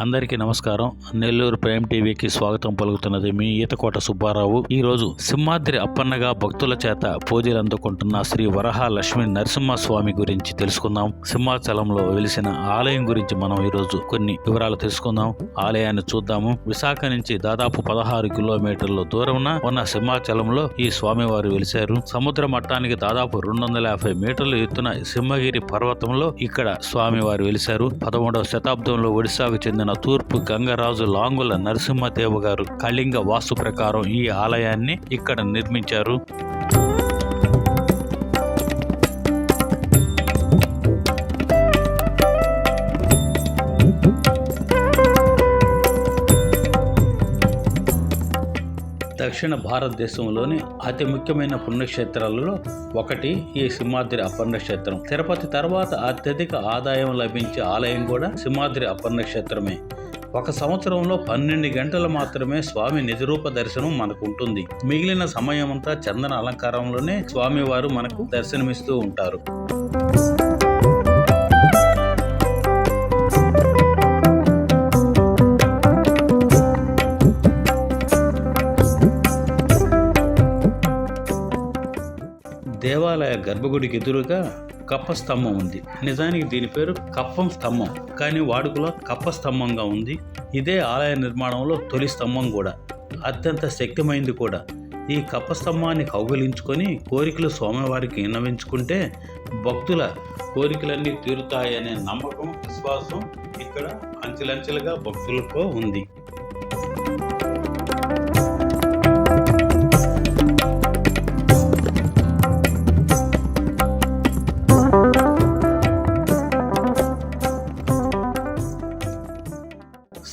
అందరికీ నమస్కారం. నెల్లూరు ప్రైమ్ టీవీకి స్వాగతం పలుకుతున్నది మీ ఈతకోట సుబ్బారావు. ఈ రోజు సింహాద్రి అప్పన్నగా భక్తుల చేత పూజలు అందుకుంటున్న శ్రీ వరహ లక్ష్మీ నరసింహస్వామి గురించి తెలుసుకుందాం. సింహాచలంలో వెలిసిన ఆలయం గురించి మనం ఈరోజు కొన్ని వివరాలు తెలుసుకుందాం. ఆలయాన్ని చూద్దాము. విశాఖ నుంచి దాదాపు పదహారు కిలోమీటర్ల దూరంన ఉన్న సింహాచలంలో ఈ స్వామివారు వెలిశారు. సముద్ర మట్టానికి దాదాపు రెండు వందల యాభై మీటర్లు ఎత్తున సింహగిరి పర్వతంలో ఇక్కడ స్వామివారు వెలిశారు. పదమూడవ శతాబ్దంలో ఒడిశాకు చెందిన తూర్పు గంగరాజు లాంగుల నరసింహదేవ గారు కళింగ వాస్తు ప్రకారం ఈ ఆలయాన్ని ఇక్కడ నిర్మించారు. దక్షిణ భారతదేశంలోని అతి ముఖ్యమైన పుణ్యక్షేత్రాలలో ఒకటి ఈ సింహాద్రి అపర్ణక్షేత్రం. తిరుపతి తర్వాత అత్యధిక ఆదాయం లభించే ఆలయం కూడా సింహాద్రి అపర్ణక్షేత్రమే. ఒక సంవత్సరంలో పన్నెండు గంటలు మాత్రమే స్వామి నిజరూప దర్శనం మనకు ఉంటుంది మిగిలిన సమయం అంతా చందన అలంకారంలోనే స్వామివారు మనకు దర్శనమిస్తూ ఉంటారు. దేవాలయ గర్భగుడికి ఎదురుగా కప్ప స్తంభం ఉంది. నిజానికి దీని పేరు కప్పం స్తంభం. కానీ వాడుకలో కప్ప స్తంభంగా ఉంది. ఇదే ఆలయ నిర్మాణంలో తొలి స్తంభం కూడా. అత్యంత శక్తిమైంది కూడా. ఈ కప్ప స్తంభాన్ని కౌగిలించుకొని కోరికలు స్వామివారికి విన్నవించుకుంటే భక్తుల కోరికలన్నీ తీరుతాయనే నమ్మకం విశ్వాసం ఇక్కడ అంచెలంచెలుగా భక్తులతో ఉంది.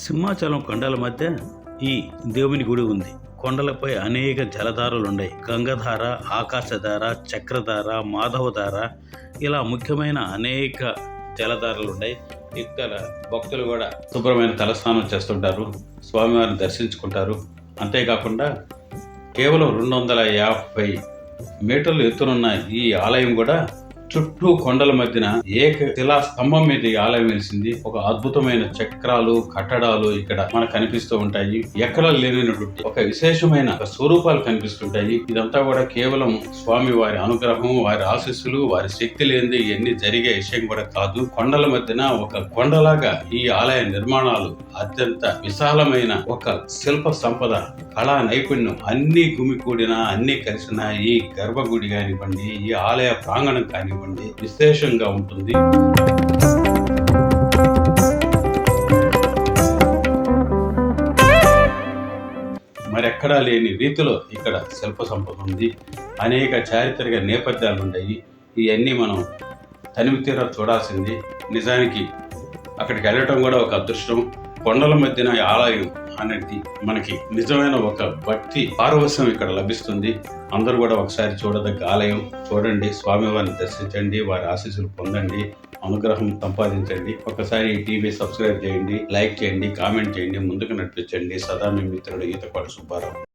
సింహాచలం కొండల మధ్య ఈ దేవుని గుడి ఉంది. కొండలపై అనేక జలధారలున్నాయి గంగధార ఆకాశధార చక్రధార మాధవధార ఇలా ముఖ్యమైన అనేక జలధారలు ఉన్నాయి ఇక్కడ భక్తులు కూడా శుభ్రమైన తలస్నానం చేస్తుంటారు స్వామివారిని దర్శించుకుంటారు. అంతేకాకుండా కేవలం రెండు వందల యాభై మీటర్లు ఎత్తునున్న ఈ ఆలయం కూడా చుట్టూ కొండల మధ్యన ఏక శిలా స్తంభం మీద ఈ ఆలయం వెలిసింది. ఒక అద్భుతమైన చక్రాలు కట్టడాలు ఇక్కడ మనకు కనిపిస్తూ ఉంటాయి. ఎక్కడ లేనటువంటి ఒక విశేషమైన స్వరూపాలు కనిపిస్తుంటాయి. ఇదంతా కూడా కేవలం స్వామి వారి అనుగ్రహం వారి ఆశీస్సులు వారి శక్తి లేనిది ఇవన్నీ జరిగే విషయం కూడా కాదు. కొండల మధ్యన ఒక కొండలాగా ఈ ఆలయ నిర్మాణాలు అత్యంత విశాలమైన ఒక శిల్ప సంపద కళా నైపుణ్యం అన్ని గుమికూడిన అన్ని కలిసిన ఈ గర్భగుడి కానివ్వండి ఈ ఆలయ ప్రాంగణం కానివ్వండి విశేషంగా ఉంటుంది. మరెక్కడా లేని రీతిలో ఇక్కడ శిల్ప సంపద ఉంది. అనేక చారిత్రక నేపథ్యాలు ఉన్నాయి ఇవన్నీ మనం తనివి తీర చూడాల్సింది. నిజానికి అక్కడికి వెళ్ళటం కూడా ఒక అదృష్టం. కొండల మధ్యన ఆలయం అనేది మనకి నిజమైన ఒక భక్తి పారవశ్యం ఇక్కడ లభిస్తుంది. అందరూ కూడా ఒకసారి చూడదగ్గ ఆలయం. చూడండి స్వామివారిని దర్శించండి వారి ఆశీస్సులు పొందండి అనుగ్రహం సంపాదించండి. ఒకసారి టీవీ సబ్స్క్రైబ్ చేయండి లైక్ చేయండి కామెంట్ చేయండి ముందుకు నడిపించండి. సదా మీ మిత్రుడు ఈతపాటి సుబ్బారావు.